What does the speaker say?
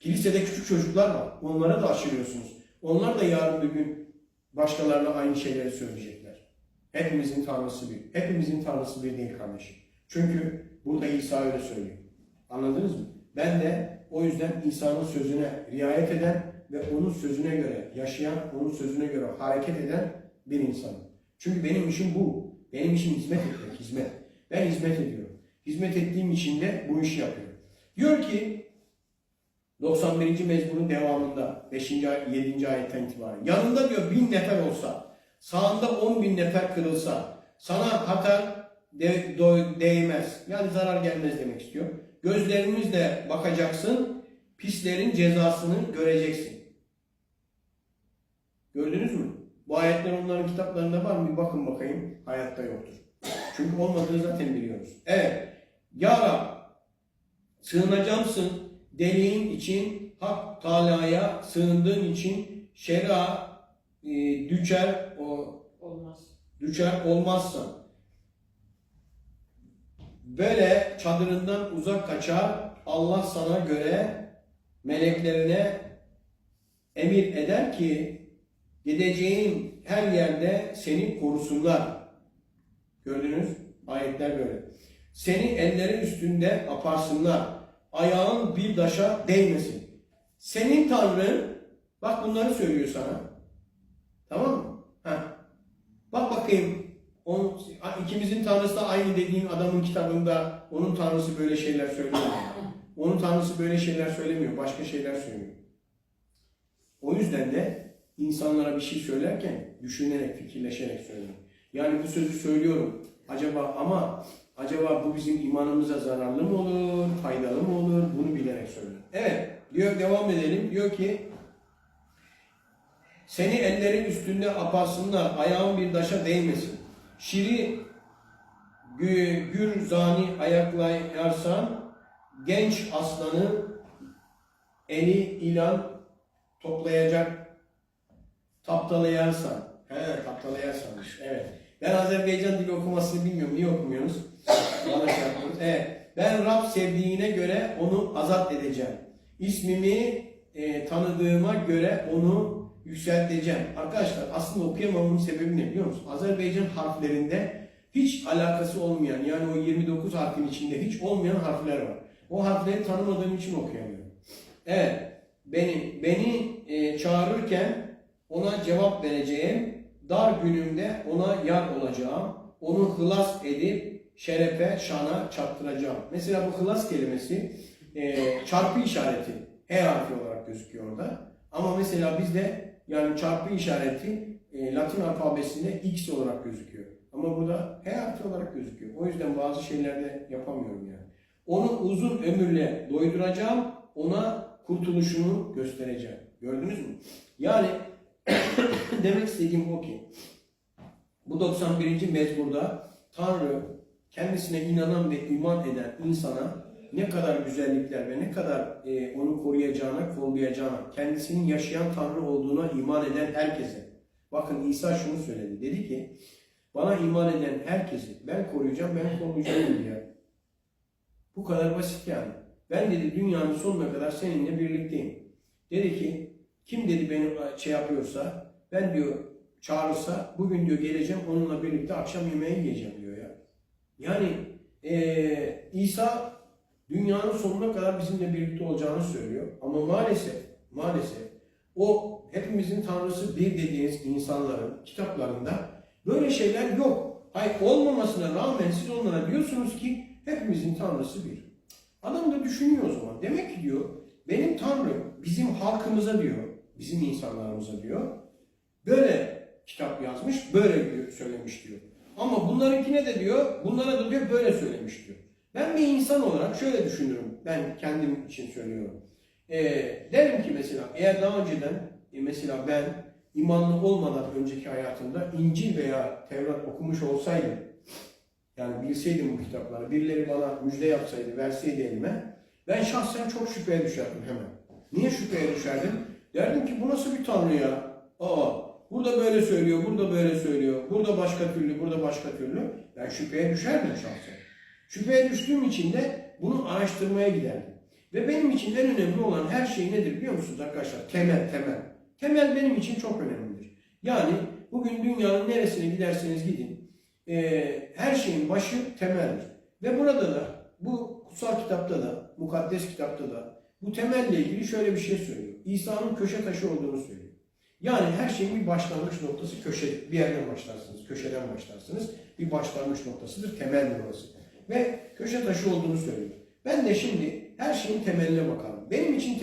Kilisede küçük çocuklar var. Onlara da aşırıyorsunuz. Onlar da yarın bir gün başkalarına aynı şeyleri söyleyecekler. Hepimizin Tanrısı bir. Hepimizin Tanrısı bir değil kardeşim. Çünkü burada İsa öyle söylüyor. Anladınız mı? Ben de o yüzden İsa'nın sözüne riayet eden ve onun sözüne göre yaşayan, onun sözüne göre hareket eden bir insanım. Çünkü benim işim bu. Benim işim hizmet etmek, hizmet. Ben hizmet ediyorum. Hizmet ettiğim için de bu işi yapıyorum. Diyor ki 91. mezmunun devamında 5. ay- 7. ayetten itibaren yanında diyor bin nefer olsa sağında 10 bin nefer kırılsa sana hatar de, do- değmez. Yani zarar gelmez demek istiyor. Gözlerinizle bakacaksın pislerin cezasını göreceksin. Gördünüz mü? Bu ayetler onların kitaplarında var mı? Bir bakın bakayım. Hayatta yoktur. Çünkü olmadığı zaten biliyoruz. Evet. Ya Rab, sığınacağımsın deliğin için hak talaya sığındığın için şera e, düşer o Olmaz. düşer olmazsan böyle çadırından uzak kaçar Allah sana göre meleklerine emir eder ki gideceğin her yerde seni korusunlar. Gördünüz? Ayetler böyle. Seni ellerin üstünde aparsınlar. Ayağın bir taşa değmesin. Senin Tanrın bak bunları söylüyor sana. Tamam mı? Heh. Bak bakayım. On, ikimizin tanrısı da aynı dediğin adamın kitabında onun tanrısı böyle şeyler söylemiyor. Onun tanrısı böyle şeyler söylemiyor. Başka şeyler söylüyor. O yüzden de insanlara bir şey söylerken düşünerek, fikirleşerek söyleyin. Yani bu sözü söylüyorum. Acaba ama acaba bu bizim imanımıza zararlı mı olur, faydalı mı olur? Bunu bilerek söyleyin. Evet, diyor devam edelim. Diyor ki seni ellerin üstünde aparsınlar, ayağın bir taşa değmesin. Şiri gü- gür zani ayaklayarsan, genç aslanı eli ilan toplayacak, taptalayarsan. He, taptalayarsanmış. Evet. Ben Azerbaycan dili okumasını bilmiyorum. Niye okumuyorsunuz? Bana şey. Evet. Ben Rab sevdiğine göre onu azat edeceğim. İsmimi e, tanıdığıma göre onu yükselteceğim. Arkadaşlar aslında okuyamamamın sebebi ne biliyor musun? Azerbaycan harflerinde hiç alakası olmayan yani o 29 harfin içinde hiç olmayan harfler var. O harfleri tanımadığım için okuyamıyorum. Evet. Beni beni e, çağırırken ona cevap vereceğim. Dar günümde ona yar olacağım. Onu hılas edip şerefe, şana çarptıracağım. Mesela bu hılas kelimesi e, çarpı işareti. H harfi olarak gözüküyor orada. Ama mesela bizde yani çarpı işareti e, Latin alfabesinde X olarak gözüküyor. Ama burada H harfi olarak gözüküyor. O yüzden bazı şeylerde yapamıyorum yani. Onu uzun ömürle doyduracağım, ona kurtuluşunu göstereceğim. Gördünüz mü? Yani demek istediğim o ki bu 91. mezmurda Tanrı kendisine inanan ve iman eden insana ne kadar güzellikler ve ne kadar e, onu koruyacağına, kollayacağına, kendisinin yaşayan Tanrı olduğuna iman eden herkese. Bakın İsa şunu söyledi. Dedi ki bana iman eden herkesi ben koruyacağım, ben kollayacağım dedi. Bu kadar basit yani. Ben dedi dünyanın sonuna kadar seninle birlikteyim. Dedi ki kim dedi beni şey yapıyorsa ben diyor çağırırsa bugün diyor geleceğim onunla birlikte akşam yemeği yiyeceğim diyor ya. Yani eee İsa dünyanın sonuna kadar bizimle birlikte olacağını söylüyor. Ama maalesef, maalesef o hepimizin Tanrısı bir dediğiniz insanların kitaplarında böyle şeyler yok. Hayır olmamasına rağmen siz onlara diyorsunuz ki hepimizin Tanrısı bir. Adam da düşünüyor o zaman. Demek ki diyor benim Tanrım bizim halkımıza diyor, bizim insanlarımıza diyor böyle kitap yazmış, böyle söylemiş diyor. Ama bunlarınkine de diyor, bunlara da diyor böyle söylemiş diyor. Ben bir insan olarak şöyle düşünürüm. Ben kendim için söylüyorum. Ee, derim ki mesela eğer daha önceden e, mesela ben imanlı olmadan önceki hayatımda İncil veya Tevrat okumuş olsaydım yani bilseydim bu kitapları, birileri bana müjde yapsaydı, verseydi elime ben şahsen çok şüpheye düşerdim hemen. Niye şüpheye düşerdim? Derdim ki bu nasıl bir tanrı ya? Aa, burada böyle söylüyor, burada böyle söylüyor, burada başka türlü, burada başka türlü. Ben şüpheye düşerdim şahsen. Şüpheye düştüğüm için de bunu araştırmaya giderdim. Ve benim için en önemli olan her şey nedir biliyor musunuz arkadaşlar? Temel, temel. Temel benim için çok önemlidir. Yani bugün dünyanın neresine giderseniz gidin, eee, her şeyin başı temeldir. Ve burada da, bu kutsal kitapta da, mukaddes kitapta da bu temelle ilgili şöyle bir şey söylüyor. İsa'nın köşe taşı olduğunu söylüyor. Yani her şeyin bir başlangıç noktası köşe. Bir yerden başlarsınız, köşeden başlarsınız. Bir başlangıç noktasıdır, temeldir orası. Ve köşe taşı olduğunu söylüyor. Ben de şimdi her şeyin temeline bakalım. Benim için